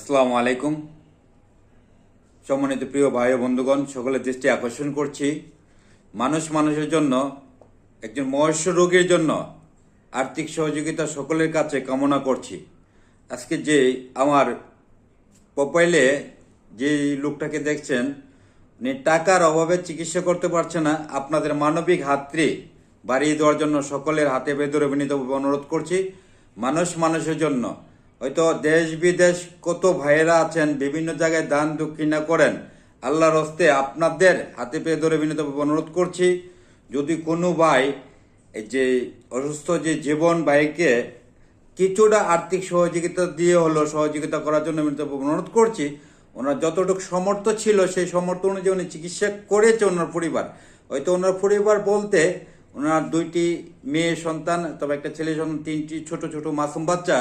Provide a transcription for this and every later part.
আসসালামু আলাইকুম। সম্মানিত প্রিয় ভাই বন্ধুগণ সকলের দৃষ্টি আকর্ষণ করছি। মানুষ মানুষের জন্য, একজন মহস্য রোগীর জন্য আর্থিক সহযোগিতা সকলের কাছে কামনা করছি। আজকে যে আমার প্রোফাইলে যে লোকটাকে দেখছেন, উনি টাকার অভাবে চিকিৎসা করতে পারছে না, আপনাদের মানবিক হাতটি বাড়িয়ে দেওয়ার জন্য সকলের হাতে বেদরে বিনীতভাবে অনুরোধ করছি। মানুষ মানুষের জন্য হয়তো দেশ বিদেশ কত ভাইয়েরা আছেন, বিভিন্ন জায়গায় দান দক্ষিণা করেন, আল্লাহর হস্তে আপনাদের হাতে পেয়ে ধরে বিনীতভাবে অনুরোধ করছি, যদি কোনো ভাই এই যে অসুস্থ যে জীবন ভাইকে কিছুটা আর্থিক সহযোগিতা দিয়ে হলো, সহযোগিতা করার জন্য আমি তো অনুরোধ করছি, ওনার যতটুকু সমর্থ ছিল সেই সমর্থ অনুযায়ী উনি চিকিৎসা করেছে ওনার পরিবার। হয়তো ওনার পরিবার বলতে ওনার দুইটি মেয়ে সন্তান, তবে একটা ছেলে সন্তান, তিনটি ছোট ছোট মাসুম বাচ্চা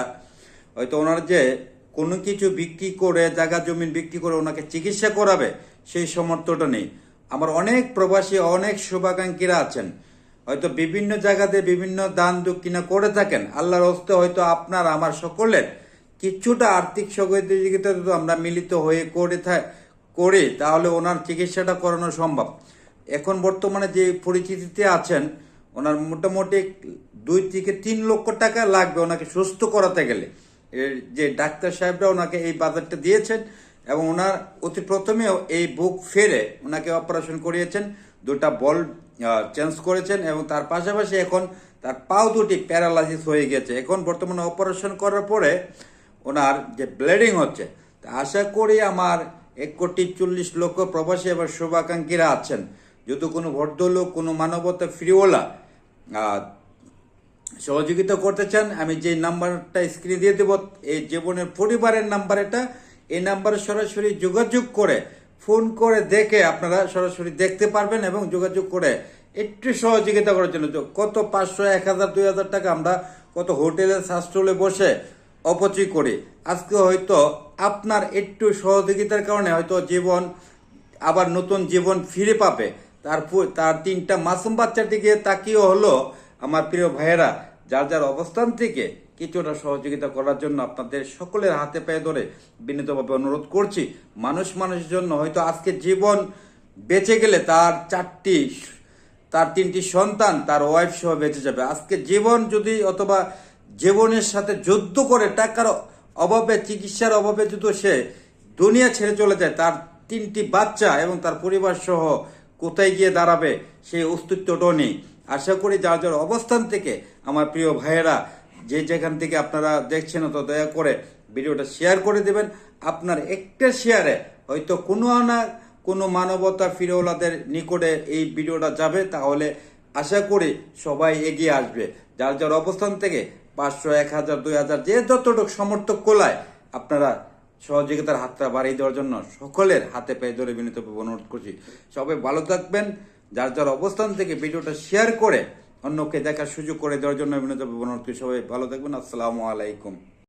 হয়তো ওনার যে কোনো কিছু বিক্রি করে, জায়গা জমিন বিক্রি করে ওনাকে চিকিৎসা করাবে, সেই সমর্থটা নেই। আমার অনেক প্রবাসী, অনেক শুভাকাঙ্ক্ষীরা আছেন। হয়তো বিভিন্ন জায়গাতে বিভিন্ন দান দক্ষিণা করে থাকেন। আল্লাহর হস্তে হয়তো আপনার, আমার সকলের কিছুটা আর্থিক সহযোগিতা যদি আমরা মিলিত হয়ে করে করি, তাহলে ওনার চিকিৎসাটা করানো সম্ভব। এখন বর্তমানে যে পরিচিতিতে আছেন, ওনার মোটামুটি দুই থেকে তিন লক্ষ টাকা লাগবে ওনাকে সুস্থ করাতে গেলে। যে ডাক্তার সাহেবরা ওনাকে এই বাজারটা দিয়েছেন এবং ওনার অতি প্রথমেও এই বুক ফেরে ওনাকে অপারেশন করিয়েছেন, দুটা বল চেঞ্জ করেছেন এবং তার পাশাপাশি এখন তার পাও দুটি প্যারালাইসিস হয়ে গেছে এখন বর্তমানে অপারেশন করার পরে ওনার যে ব্লিডিং হচ্ছে, তা আশা করি আমার এক কোটি চল্লিশ লক্ষ প্রবাসী এবং শুভাকাঙ্ক্ষীরা আছেন। যদি কোনো ভদ্রলোক, কোনো মানবতা ফ্রিওলা সহযোগিতা করতে চান, আমি যে নাম্বারটা স্ক্রিনে দিয়ে দেবো এই জীবনের পরিবারের নাম্বার এটা এই নাম্বারে সরাসরি যোগাযোগ করে, ফোন করে দেখে আপনারা সরাসরি দেখতে পারবেন এবং যোগাযোগ করে একটু সহযোগিতা করার জন্য। কত পাঁচশো, এক হাজার, দুই হাজার টাকা আমরা কত হোটেলে শাস্ত্রলে বসে অপচয় করি। আজকে হয়তো আপনার একটু সহযোগিতার কারণে হয়তো জীবন, আবার নতুন জীবন ফিরে পাবে। তারপর তার তিনটা মাসুম বাচ্চার দিকে তাকিয়ে হলো আমার প্রিয় ভাইয়েরা, যার যার অবস্থান থেকে কিছুটা সহযোগিতা করার জন্য আপনাদের সকলের হাতে পায়ে ধরে বিনীতভাবে অনুরোধ করছি, মানুষ মানুষের জন্য হয়তো আজকে জীবন বেঁচে গেলে তার চারটি, তার তিনটি সন্তান, তার ওয়াইফ সহ বেঁচে যাবে। আজকে জীবন যদি অথবা জীবনের সাথে যুদ্ধ করে টাকার অভাবে, চিকিৎসার অভাবে যদি সে দুনিয়া ছেড়ে চলে যায়, তার তিনটি বাচ্চা এবং তার পরিবার সহ কোথায় গিয়ে দাঁড়াবে, সেই অস্তিত্বটাও নেই। আশা করি যার যার অবস্থান থেকে আমার প্রিয় ভাইয়েরা, যে যেখান থেকে আপনারা দেখছেন তো দয়া করে ভিডিওটা শেয়ার করে দেবেন, আপনার একটা শেয়ারে হয়তো কোনো না কোনো মানবতা ফিরোলাদের নিকটে এই ভিডিওটা যাবে, তাহলে আশা করি সবাই এগিয়ে আসবে। যার যার অবস্থান থেকে পাঁচশো, এক হাজার, দুই হাজার, যে যতটুকু সমর্থক কোলায় আপনারা সহযোগিতার হাতটা বাড়িয়ে দেওয়ার জন্য সকলের হাতে পেয়ে ধরে বিনীত অনুরোধ করছি। সবাই ভালো থাকবেন যার যার অবস্থান থেকে ভিডিওটা শেয়ার করে অন্যকে দেখার সুযোগ করে দেওয়ার জন্য অভিনেতা সবাই ভালো থাকবেন। আসসালামু আলাইকুম।